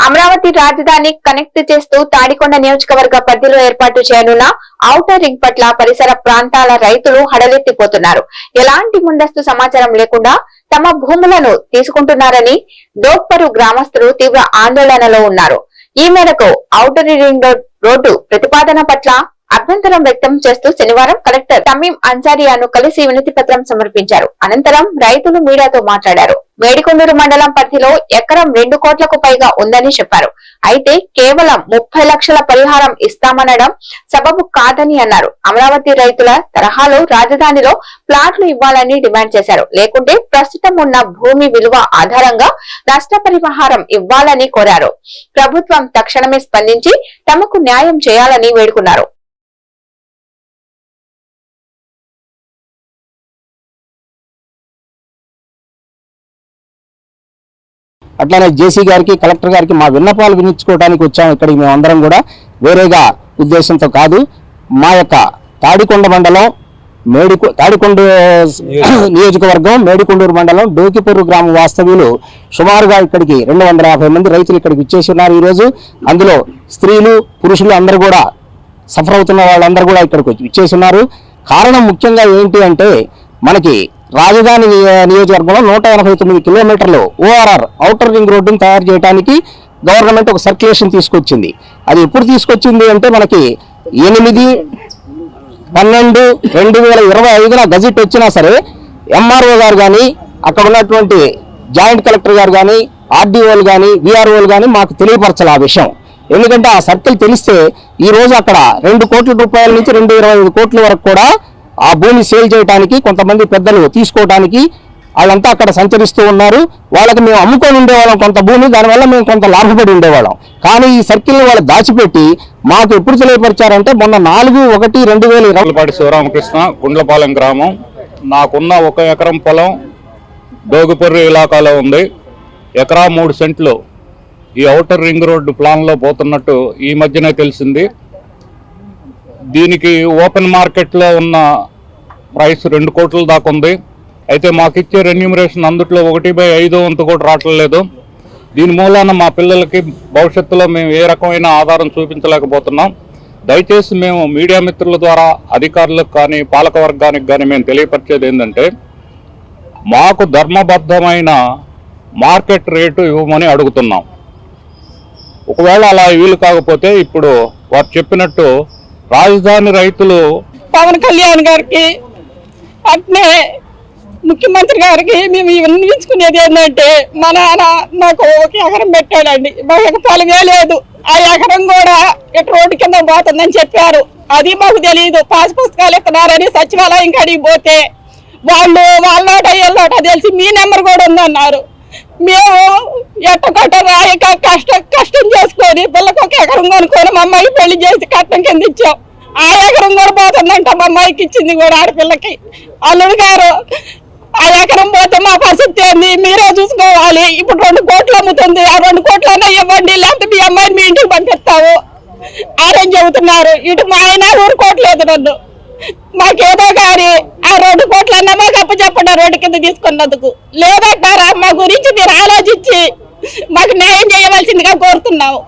అమరావతి రాజధాని కనెక్ట్ చేస్తూ తాడికొండ నియోజకవర్గ పరిధిలో ఏర్పాటు చేయనున్న ఔటర్ రింగ్ పట్ల పరిసర ప్రాంతాల రైతులు హడలెత్తిపోతున్నారు. ఎలాంటి ముందస్తు సమాచారం లేకుండా తమ భూములను తీసుకుంటున్నారని దోప్పరు గ్రామస్తులు తీవ్ర ఆందోళనలో ఉన్నారు. ఈ మేరకు ఔటర్ రింగ్ రోడ్- రోడ్డు ప్రతిపాదన పట్ల అభ్యంతరం వ్యక్తం చేస్తూ శనివారం కలెక్టర్ తమీం అన్సారియాను కలిసి వినతి పత్రం సమర్పించారు. అనంతరం రైతులు మీడియాతో మాట్లాడారు. మేడికొండూరు మండలం పరిధిలో ఎకరం రెండు కోట్లకు పైగా ఉందని చెప్పారు. అయితే కేవలం ముప్పై లక్షల పరిహారం ఇస్తామనడం సబబు కాదని అన్నారు. అమరావతి రైతుల తరహాలో రాజధానిలో ప్లాట్లు ఇవ్వాలని డిమాండ్ చేశారు. లేకుంటే ప్రస్తుతం ఉన్న భూమి విలువ ఆధారంగా నష్టపరిహారం ఇవ్వాలని కోరారు. ప్రభుత్వం తక్షణమే స్పందించి తమకు న్యాయం చేయాలని వేడుకున్నారు. అట్లానే జేసీ గారికి కలెక్టర్ గారికి మా విన్నపాలు వినించుకోవడానికి వచ్చాము ఇక్కడికి మేమందరం కూడా. వేరేగా ఉద్దేశంతో కాదు మా యొక్క తాడికొండ మండలం మేడికొ తాడికొండ నియోజకవర్గం. మేడికొండూరు మండలం డోకిపూరు గ్రామ వాస్తవ్యులు సుమారుగా ఇక్కడికి రెండు వందల యాభై మంది రైతులు ఇక్కడికి ఇచ్చేసి ఉన్నారు ఈరోజు. అందులో స్త్రీలు పురుషులు అందరూ కూడా సఫర్ అవుతున్న వాళ్ళందరూ కూడా ఇక్కడికి వచ్చి ఇచ్చేసి ఉన్నారు కారణం ముఖ్యంగా ఏంటి అంటే మనకి రాజధాని నియోజకవర్గంలో నూట ఎనభై తొమ్మిది కిలోమీటర్లు ఓఆర్ఆర్ ఔటర్ రింగ్ రోడ్డును తయారు చేయడానికి గవర్నమెంట్ ఒక సర్క్యులేషన్ తీసుకొచ్చింది. అది ఎప్పుడు తీసుకొచ్చింది అంటే మనకి ఎనిమిది పన్నెండు రెండు వేల ఇరవై ఐదున గజెట్ వచ్చినా సరే ఎంఆర్ఓ గారు కానీ అక్కడ ఉన్నటువంటి జాయింట్ కలెక్టర్ గారు కానీ ఆర్డీఓలు కానీ విఆర్ఓలు కానీ మాకు తెలియపరచాలి ఆ విషయం. ఎందుకంటే ఆ సర్కిల్ తెలిస్తే ఈ రోజు అక్కడ రెండు కోట్ల రూపాయల నుంచి రెండు ఇరవై ఐదు కోట్ల వరకు కూడా ఆ భూమి సేల్ చేయడానికి కొంతమంది పెద్దలు తీసుకోవడానికి వాళ్ళంతా అక్కడ సంచరిస్తూ ఉన్నారు. వాళ్ళకి మేము అమ్ముకొని ఉండేవాళ్ళం కొంత భూమి దానివల్ల మేము కొంత లాభపడి ఉండేవాళ్ళం. కానీ ఈ సర్కిల్ని వాళ్ళు దాచిపెట్టి మాకు ఎప్పుడు తెలియపరిచారంటే మొన్న నాలుగు ఒకటి రెండు వేల ఇరవై శివరామకృష్ణ గుండ్లపాలెం గ్రామం. నాకున్న ఒక ఎకరం పొలం డోగుపర్రి ఇలాకాలో ఉంది. ఎకరా మూడు సెంట్లు ఈ ఔటర్ రింగ్ రోడ్డు ప్లాన్లో పోతున్నట్టు ఈ మధ్యనే తెలిసింది. దీనికి ఓపెన్ మార్కెట్లో ఉన్న ప్రైస్ రెండు కోట్ల దాకా ఉంది. అయితే మాకు ఇచ్చే రెన్యూమరేషన్ అందుట్లో ఒకటి బై ఐదో వంతు కూడా రావట్లేదు దీని మూలాన మా పిల్లలకి భవిష్యత్తులో మేము ఏ రకమైన ఆధారం చూపించలేకపోతున్నాం. దయచేసి మేము మీడియా మిత్రుల ద్వారా అధికారులకు కానీ పాలక వర్గానికి కానీ మేము తెలియపరిచేది ఏంటంటే మాకు ధర్మబద్ధమైన మార్కెట్ రేటు ఇవ్వమని అడుగుతున్నాం. ఒకవేళ అలా వీలు కాకపోతే ఇప్పుడు వారు చెప్పినట్టు రాజధాని రైతులు పవన్ కళ్యాణ్ గారికి అట్నే ముఖ్యమంత్రి గారికి మేము వినిపించుకునేది ఏంటంటే మా నాన్న నాకు ఒక ఎకరం పెట్టాడండి మాకు ఒక పొలమే లేదు ఆ ఎకరం కూడా ఇటు రోడ్డు కింద పోతుందని చెప్పారు. అది మాకు తెలియదు పాస్ పుస్తకాలు ఇస్తున్నారని సచివాలయం కాడికి పోతే వాళ్ళు వాళ్ళ వీళ్ళోట తెలిసి మీ నెంబర్ కూడా ఉందన్నారు. మేము ఎట్టకొట్ట రాయక కష్టం కష్టం చేసుకొని పిల్లకి ఒక ఎకరం కొనుక్కొని మా అమ్మాయికి పెళ్ళి చేసి కట్నం కింద ఇచ్చాం. ఆ ఎకరం కూడా పోతుందంట మా అమ్మాయికి ఇచ్చింది కూడా ఆడపిల్లకి. అల్లుడు గారు ఆ ఎకరం పోతే మా పరిస్థితి ఏంది? మీరే చూసుకోవాలి. ఇప్పుడు రెండు కోట్లు అమ్ముతుంది. ఆ రెండు కోట్లన్నా ఇవ్వండి. లేకపోతే మీ అమ్మాయిని మీ ఇంటికి పంపిస్తావు ఆరేం చెబుతున్నారు. ఇటు మా ఆయన ఊరుకోవట్లేదు నన్ను. మాకేదో కానీ ఆ రెండు కోట్లన్నా మాకు అప్పు చెప్పండి రోడ్డు కింద తీసుకున్నందుకు. లేదంటారా? మా గురించి మీరు ఆలోచించి మాకు న్యాయం చేయవలసిందిగా కోరుతున్నాము.